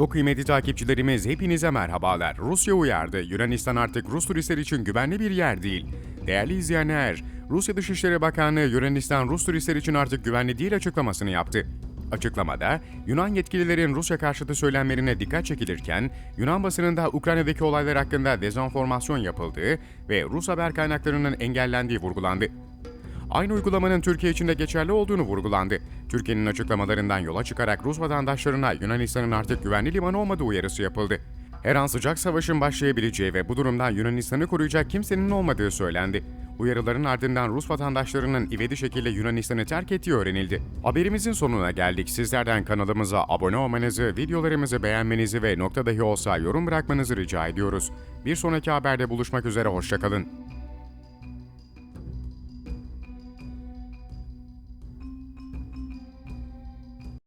Çok kıymetli takipçilerimiz hepinize merhabalar. Rusya uyardı. Yunanistan artık Rus turistler için güvenli bir yer değil. Değerli izleyenler, Rusya Dışişleri Bakanlığı Yunanistan Rus turistler için artık güvenli değil açıklamasını yaptı. Açıklamada, Yunan yetkililerin Rusya karşıtı söylemlerine dikkat çekilirken, Yunan basınında Ukrayna'daki olaylar hakkında dezenformasyon yapıldığı ve Rus haber kaynaklarının engellendiği vurgulandı. Aynı uygulamanın Türkiye için de geçerli olduğunu vurgulandı. Türkiye'nin açıklamalarından yola çıkarak Rus vatandaşlarına Yunanistan'ın artık güvenli liman olmadığı uyarısı yapıldı. Her an sıcak savaşın başlayabileceği ve bu durumdan Yunanistan'ı koruyacak kimsenin olmadığı söylendi. Uyarıların ardından Rus vatandaşlarının ivedi şekilde Yunanistan'ı terk ettiği öğrenildi. Haberimizin sonuna geldik. Sizlerden kanalımıza abone olmanızı, videolarımızı beğenmenizi ve nokta dahi olsa yorum bırakmanızı rica ediyoruz. Bir sonraki haberde buluşmak üzere, hoşçakalın.